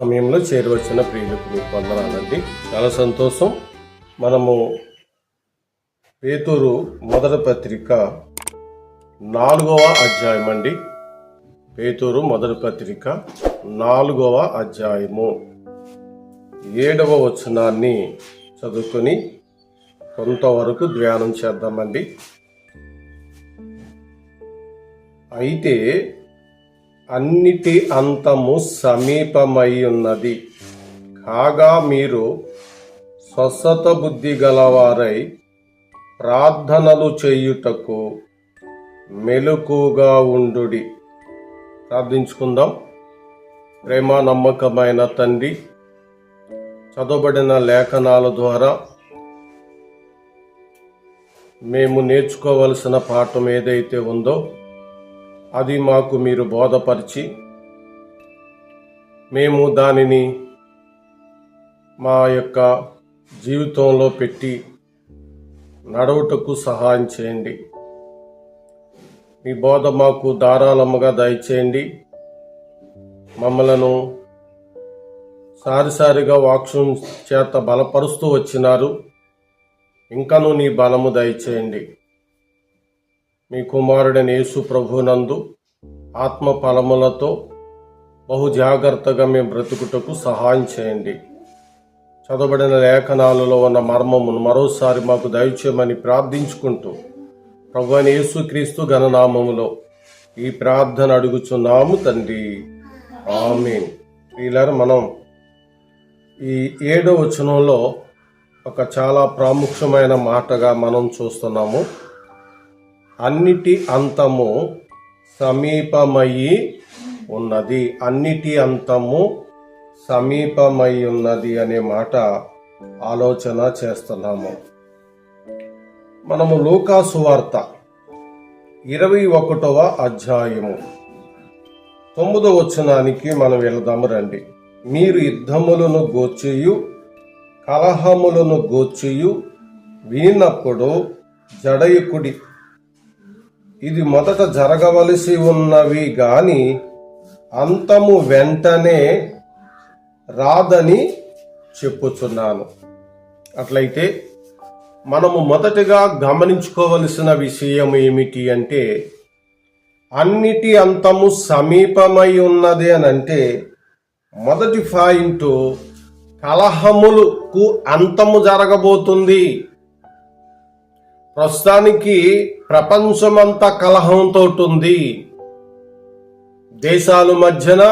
సమయంలో చేరవచ్చిన ప్రియులకు మీకు వందనాలండి. చాలా సంతోషం. మనము పేతూరు మొదటి పత్రిక నాలుగవ అధ్యాయం అండి. పేతూరు మొదటి పత్రిక నాలుగవ అధ్యాయము. ఏడవ వచనాన్ని చదువుకొని కొంతవరకు ధ్యానం చేద్దామండి. అయితే అన్నిటి అంతము సమీపమై ఉన్నది కాగా మీరు స్వస్థత బుద్ధి గలవారై ప్రార్థనలు చేయుటకు మెలకుగా ఉండుడి. ప్రార్థించుకుందాం. ప్రేమ నమ్మకమైన తండ్రి చదవబడిన లేఖనాల ద్వారా మేము నేర్చుకోవలసిన పాఠం ఏదైతే ఉందో అది మాకు మీరు బోధపరిచి మేము దానిని మా యొక్క జీవితంలో పెట్టి నడవటకు సహాయం చేయండి. మీ బోధ మాకు ధారాళముగా దయచేయండి. మమ్మలను సారిసారిగా వాక్షం చేత బలపరుస్తూ వచ్చినారు. ఇంకను నీ బలము దయచేయండి. మీ కుమారుడైన యేసు ప్రభునందు ఆత్మ ఫలములతో బహు జాగ్రత్తగా మేము బ్రతుకుటకు సహాయం చేయండి. చదవబడిన లేఖనాలలో ఉన్న మర్మమును మరోసారి మాకు దయచేయమని ప్రార్థించుకుంటూ ప్రభు అయిన యేసుక్రీస్తు గణనామములో ఈ ప్రార్థన అడుగుచున్నాము తండ్రి. ఆమె వీళ్ళారు మనం ఈ ఏడో వచనంలో ఒక చాలా ప్రాముఖ్యమైన మాటగా మనం చూస్తున్నాము. అన్నిటి అంతము సమీపమయ్యి ఉన్నది. అన్నిటి అంతము సమీపమై ఉన్నది అనే మాట ఆలోచన చేస్తున్నాము. మనము లూకాసు వార్త ఇరవై ఒకటవ అధ్యాయము. తొమ్మిదో వచనానికి మనం వెళదాము రండి. మీరు యుద్ధములను గోచియు కలహములను గోచియు వినినప్పుడు జడయుకుడి ఇది మొదట జరగవలసి ఉన్నవి గాని అంతము వెంటనే రాదని చెప్పుచున్నాను. అట్లయితే మనము మొదటగా గమనించుకోవలసిన విషయం ఏమిటి అంటే అన్నిటి అంతము సమీపమై ఉన్నది అని అంటే మొదటి పాయింట్ కలహములకు అంతము జరగబోతుంది. ప్రస్తుతానికి ప్రపంచమంతా కలహంతో ఉంది దేశాల మధ్యన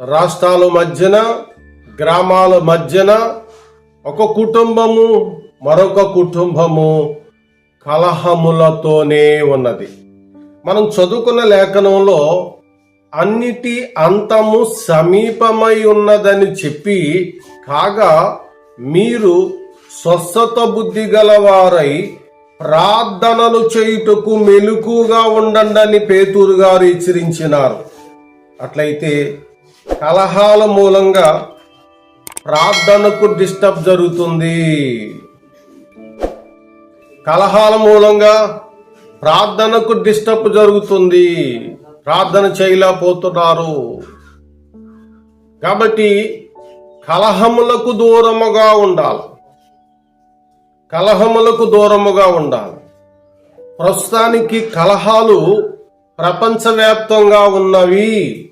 రాష్ట్రాల మధ్యన గ్రామాల మధ్యన ఒక కుటుంబము మరొక కుటుంబము కలహములతోనే ఉన్నది. మనం చదువుకున్న లేఖనంలో అన్నిటి అంతము సమీపమై ఉన్నదని చెప్పి కాగా మీరు స్వస్థత బుద్ధి గలవారై ప్రార్థనలు చేయుటకు మెలుకుగా ఉండండి పేతూరు గారు హెచ్చరించినారు. అట్లయితే కలహాల మూలంగా ప్రార్థనకు డిస్టర్బ్ జరుగుతుంది. కలహాల మూలంగా ప్రార్థనకు డిస్టర్బ్ జరుగుతుంది. ప్రార్థన చేయలేకపోతున్నారు. కాబట్టి కలహములకు దూరముగా ఉండాలి. కలహములకు దూరముగా ఉండాలి. ప్రస్తుతానికి కలహాలు ప్రపంచవ్యాప్తంగా ఉన్నవి.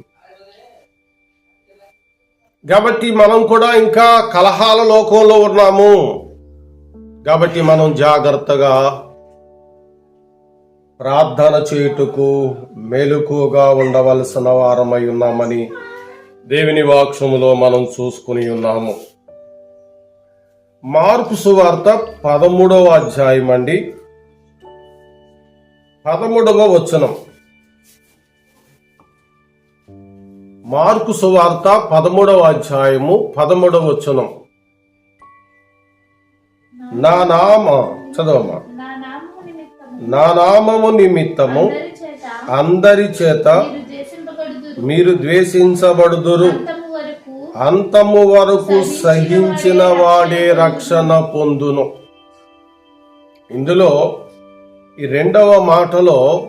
కాబట్టి మనం కూడా ఇంకా కలహాల లోకంలో ఉన్నాము. కాబట్టి మనం జాగ్రత్తగా ప్రార్థన చేయుటకు మెలకుగా ఉండవలసిన వారమై ఉన్నామని దేవుని వాక్షములో మనం చూసుకుని ఉన్నాము. మార్పు సువార్త పదమూడవ అధ్యాయం అండి. పదమూడవ వచనం. మార్కు సువార్త పదమూడవ అధ్యాయము పదమూడవ వచనం. నా నామ చదవమ్మా. నా నామము నిమిత్తము. అందరి చేత మీరు ద్వేషించబడుదురు. అంతము వరకు సహించిన వాడే రక్షణ పొందును. ఇందులో ఈ రెండవ మాటలో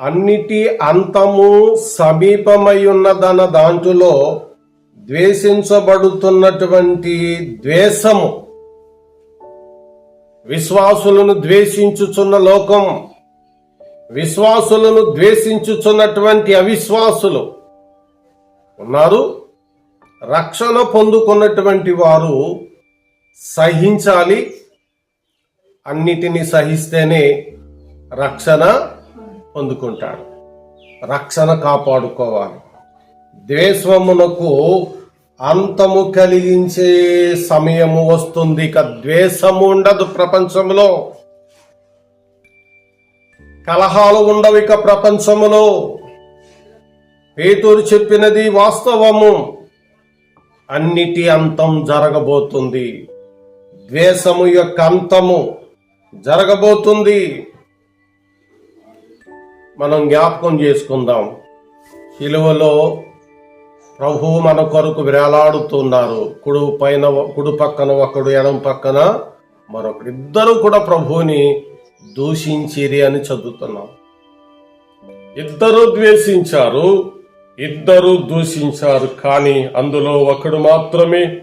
అన్నిటి అంతము సమీపమై ఉన్నదన్న దాంట్లో ద్వేషించబడుతున్నటువంటి ద్వేషము. విశ్వాసులను ద్వేషించుచున్న లోకం విశ్వాసులను ద్వేషించుచున్నటువంటి అవిశ్వాసులు ఉన్నారు. రక్షణ పొందుకున్నటువంటి వారు సహించాలి. అన్నిటినీ సహిస్తేనే రక్షణ పొందుకుంటాడు. రక్షణ కాపాడుకోవాలి. ద్వేషమునకు అంతము కలిగించే సమయము వస్తుంది ఇక ద్వేషము ఉండదు ప్రపంచంలో కలహాలు ఉండవు ఇక ప్రపంచములో. పేతూరు చెప్పినది వాస్తవము. అన్నిటి అంతం జరగబోతుంది. ద్వేషము యొక్క అంతము జరగబోతుంది. మనం జ్ఞాపకం చేసుకుందాం. శిలువలో ప్రభు మన కొరకు వేలాడుతున్నారు. కుడు పైన కుడు పక్కన ఒకడు ఎడం పక్కన మరొకడు. ఇద్దరు కూడా ప్రభువుని దూషించిరి అని చదువుతున్నాం. ఇద్దరు ద్వేషించారు. ఇద్దరు దూషించారు కానీ అందులో ఒకడు మాత్రమే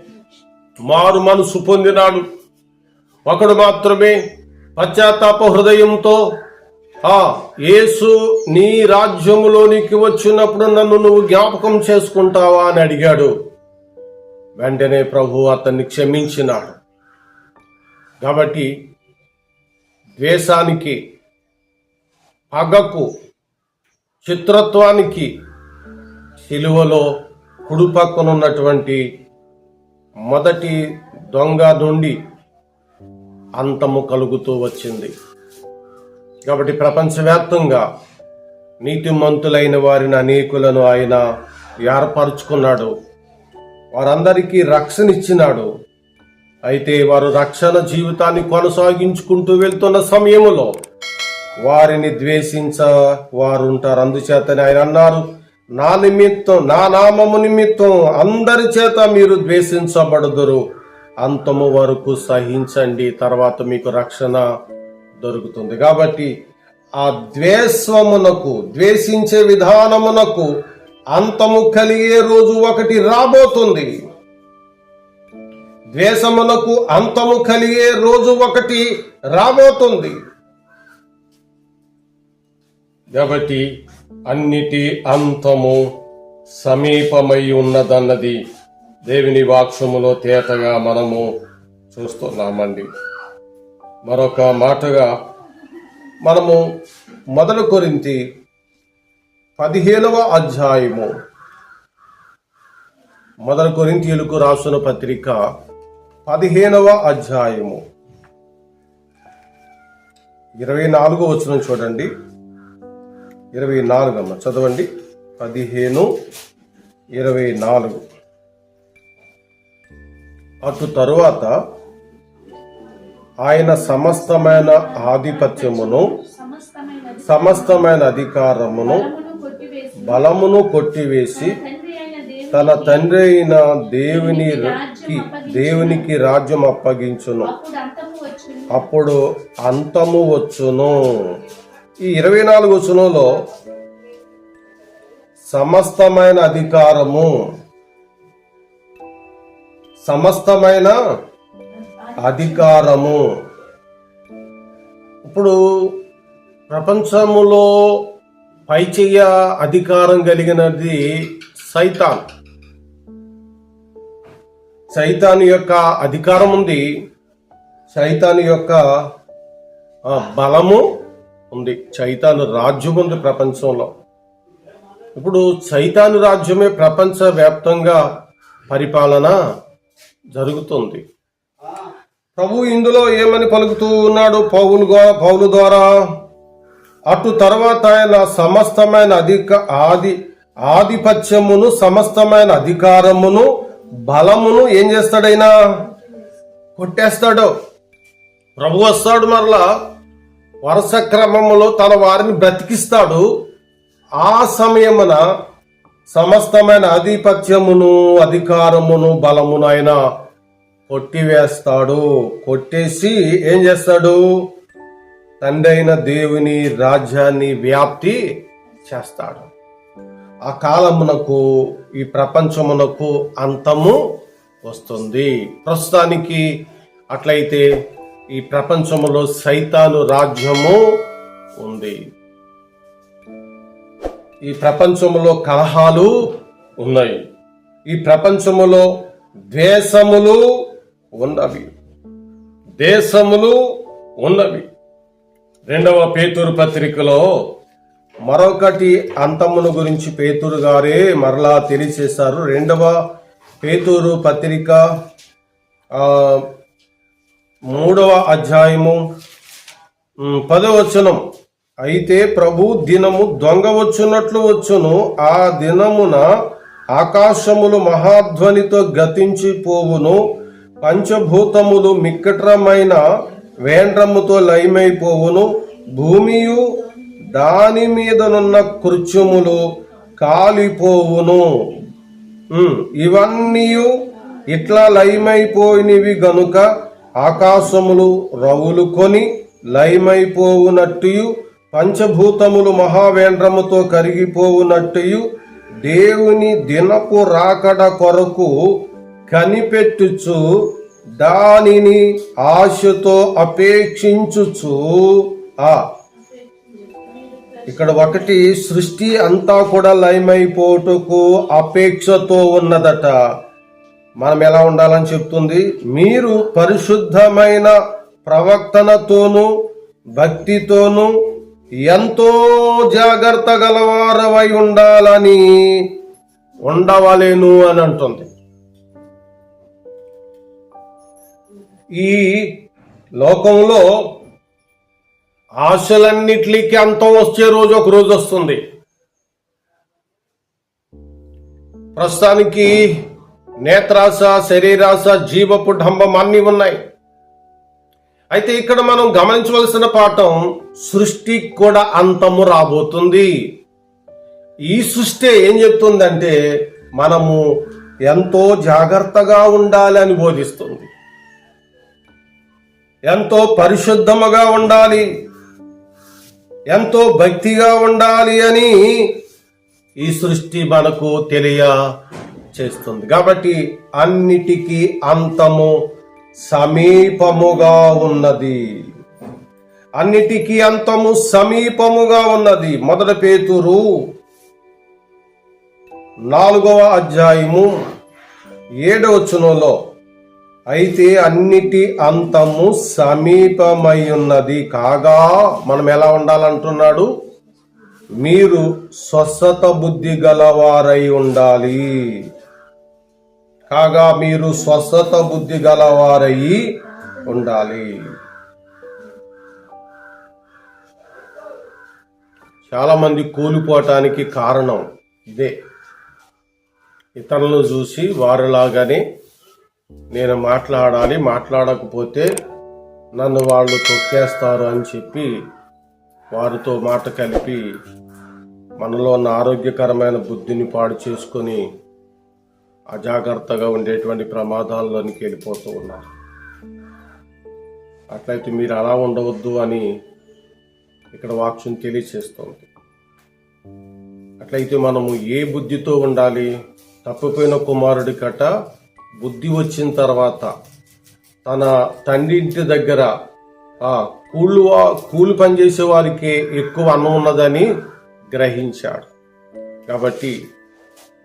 మారు మనసు పొందినాడు. ఒకడు మాత్రమే పశ్చాత్తాప హృదయంతో ఆ యేసు నీ రాజ్యములోనికి వచ్చినప్పుడు నన్ను నువ్వు జ్ఞాపకం చేసుకుంటావా? అని అడిగాడు. వెంటనే ప్రభు అతన్ని క్షమించినాడు. కాబట్టి ద్వేషానికి పగకు చిత్రత్వానికి సిలువలో కుడిపక్కన ఉన్నటువంటి మొదటి దొంగ నుండి అంతము కలుగుతూ వచ్చింది. కాబట్టి ప్రపంచవ్యాప్తంగా నీతిమంతులైన వారిని అనేకులను ఆయన ఏర్పరచుకున్నాడు. వారందరికీ రక్షణ ఇచ్చినాడు అయితే వారు రక్షణ జీవితాన్ని కొనసాగించుకుంటూ వెళ్తున్న సమయములో వారిని ద్వేషించ వారు ఉంటారు అందుచేతనే ఆయన అన్నారు నా నిమిత్తం నా నామము నిమిత్తం అందరి చేత మీరు ద్వేషించబడుదురు. అంతము వరకు సహించండి తర్వాత మీకు రక్షణ దొరుకుతుంది. కాబట్టి ఆ ద్వేషమునకు ద్వేషించే విధానమునకు అంతము కలిగే రోజు ఒకటి రాబోతుంది. ద్వేషమునకు అంతము కలిగే రోజు ఒకటి రాబోతుంది. కాబట్టి అన్నిటి అంతము సమీపమై ఉన్నదన్నది దేవుని వాక్సములో తేటగా మనము చూస్తున్నామండి. మరొక మాటగా మనము మొదలు కొరింతి పదిహేనవ అధ్యాయము. మొదలు కొరింతీయులకు రాసిన పత్రిక పదిహేనవ అధ్యాయము. ఇరవై నాలుగో వచ్చిన చూడండి. ఇరవై నాలుగు అమ్మ చదవండి. పదిహేను ఇరవై నాలుగు. అటు తరువాత ఆయన సమస్తమైన ఆధిపత్యమును సమస్తమైన అధికారమును బలమును కొట్టివేసి తండ్రి అయిన దేవుని తన తండ్రి అయిన దేవునికి దేవునికి రాజ్యం అప్పగించును. అప్పుడు అంతము వచ్చును. ఈ ఇరవై నాలుగు వచనంలో సమస్తమైన అధికారము. సమస్తమైన అధికారము. ఇప్పుడు ప్రపంచములో పైచేయ అధికారం కలిగినది సైతాన్. సైతాన్ యొక్క అధికారం ఉంది సైతాన్ యొక్క బలము ఉంది. చైతాను రాజ్యం ఉంది ప్రపంచంలో. ఇప్పుడు చైతాను రాజ్యమే ప్రపంచవ్యాప్తంగా పరిపాలన జరుగుతుంది. ప్రభు ఇందులో ఏమని పలుకుతూ ఉన్నాడు? పౌలు పౌలు ద్వారా. అటు తర్వాత ఆయన సమస్తమైన అధిక ఆది ఆధిపత్యమును సమస్తమైన అధికారమును బలమును ఏం చేస్తాడైనా? కొట్టేస్తాడు. ప్రభు వస్తాడు మరలా. వరుస క్రమములో తన వారిని బ్రతికిస్తాడు. ఆ సమయమున సమస్తమైన ఆధిపత్యమును అధికారమును బలమును ఆయన కొట్టివేస్తాడు. కొట్టేసి ఏం చేస్తాడు? తండ్రి అయిన దేవుని రాజ్యాన్ని వ్యాప్తి చేస్తాడు. ఆ కాలమునకు ఈ ప్రపంచమునకు అంతము వస్తుంది. ప్రస్తుతానికి అట్లయితే ఈ ప్రపంచంలో సైతాను రాజ్యము ఉంది. ఈ ప్రపంచంలో కలహాలు ఉన్నాయి. ఈ ప్రపంచములో ద్వేషములు ఉన్నవి. దేశములు ఉన్నవి. రెండవ పేతురు పత్రికలో మరొకటి అంతమును గురించి పేతురు గారే మరలా తెలియచేశారు. రెండవ పేతురు పత్రిక మూడవ అధ్యాయము పదవచనం అయితే ప్రభు దినము దొంగ వచ్చున్నట్లు వచ్చును ఆ దినమున ఆకాశములు మహాధ్వనితో గతించిపోవును పంచభూతములు మిక్కటమైన వేండ్రముతో లయమైపోవును భూమియు దాని మీదనున్న కృత్యములు కాలిపోవును. ఇవన్నీ ఇట్లా లయమైపోయినవి గనుక ఆకాశములు రవులు కొని లయమైపోవునట్టు పంచభూతములు మహావేంద్రముతో కరిగిపోవునట్టు దేవుని దినపు రాకడ కొరకు కనిపెట్టుచు దానిని ఆశతో అపేక్షించుచు. ఆ. ఇక్కడ ఒకటి సృష్టి అంతా కూడా లయమైపోటుకు అపేక్షతో ఉన్నదట. మనం ఎలా ఉండాలని చెప్తుంది? మీరు పరిశుద్ధమైన ప్రవర్తనతోనూ భక్తితోనూ ఎంతో జాగ్రత్త గలవారవై ఉండాలని ఉండవలేను అని అంటుంది. ఈ లోకంలో ఆశలన్నిటికీ అంతం వచ్చే రోజు ఒక రోజు వస్తుంది. ప్రస్తుతానికి నేత్రాశ శరీరాశ జీవపు ఢంబం అన్నీ ఉన్నాయి. అయితే ఇక్కడ మనం గమనించవలసిన పాఠం సృష్టి కూడా అంతము రాబోతుంది. ఈ సృష్టి ఏం చెప్తుందంటే మనము ఎంతో జాగ్రత్తగా ఉండాలి అని బోధిస్తుంది. ఎంతో పరిశుద్ధముగా ఉండాలి. ఎంతో భక్తిగా ఉండాలి అని ఈ సృష్టి మనకు తెలియ చేస్తుంది. కాబట్టి అన్నిటికీ అంతము సమీపముగా ఉన్నది. అన్నిటికీ అంతము సమీపముగా ఉన్నది. మొదటి పేతురు నాలుగవ అధ్యాయము ఏడవ వచనంలో అయితే అన్నిటి అంతము సమీపమై ఉన్నది. కాగా మనం ఎలా ఉండాలంటున్నాడు? మీరు స్వస్థత బుద్ధి గలవారై ఉండాలి. కాగా మీరు స్వస్థత బుద్ధి గలవారై ఉండాలి. చాలా మంది కూలిపోవటానికి కారణం ఇదే. ఇతరులను చూసి వారిలాగానే నేను మాట్లాడాలి మాట్లాడకపోతే నన్ను వాళ్ళు తొక్కేస్తారు అని చెప్పి వారితో మాట కలిపి మనలో ఉన్న ఆరోగ్యకరమైన బుద్ధిని పాడు చేసుకొని అజాగ్రత్తగా ఉండేటువంటి ప్రమాదాల్లోనికి వెళ్ళిపోతూ ఉన్నారు. అట్లయితే మీరు అలా ఉండవద్దు అని ఇక్కడ వాక్యం తెలియచేస్తుంది. అట్లయితే మనము ఏ బుద్ధితో ఉండాలి? తప్పిపోయిన కుమారుడి కట బుద్ధి వచ్చిన తర్వాత తన తండ్రి ఇంటి దగ్గర కూళ్ళు వా- కూలి పనిచేసే వారికి ఎక్కువ అన్నం ఉన్నదని గ్రహించాడు. కాబట్టి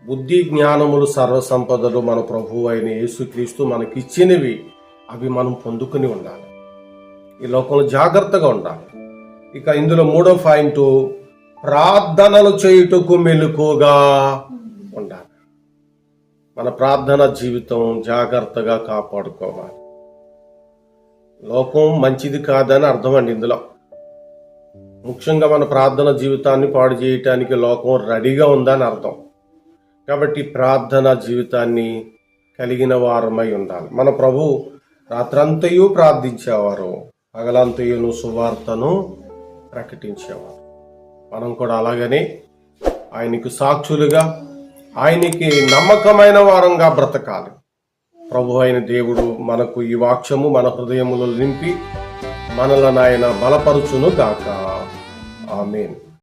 బుద్ధి జ్ఞానములు సర్వసంపదలు మన ప్రభు అయిన యేసుక్రీస్తు మనకిచ్చినవి అవి మనం పొందుకుని ఉండాలి. ఈ లోకంలో జాగ్రత్తగా ఉండాలి. ఇక ఇందులో మూడో పాయింట్ ప్రార్థనలు చేయుటకు మెలుకుగా ఉండాలి. మన ప్రార్థన జీవితం జాగ్రత్తగా కాపాడుకోవాలి. లోకం మంచిది కాదని అర్థం అండి ఇందులో. ముఖ్యంగా మన ప్రార్థన జీవితాన్ని పాడు చేయటానికి లోకం రెడీగా ఉందని అర్థం. కాబట్టి ప్రార్థన జీవితాన్ని కలిగిన వారమై ఉండాలి. మన ప్రభు రాత్రంతయు ప్రార్థించేవారు పగలంతయును సువార్తను ప్రకటించేవారు. మనం కూడా అలాగనే ఆయనకు సాక్షులుగా ఆయనకి నమ్మకమైన వారంగా బ్రతకాలి. ప్రభు అయిన దేవుడు మనకు ఈ వాక్యము మన హృదయములు నింపి మనలను ఆయన బలపరుచును గాక ఆమెను.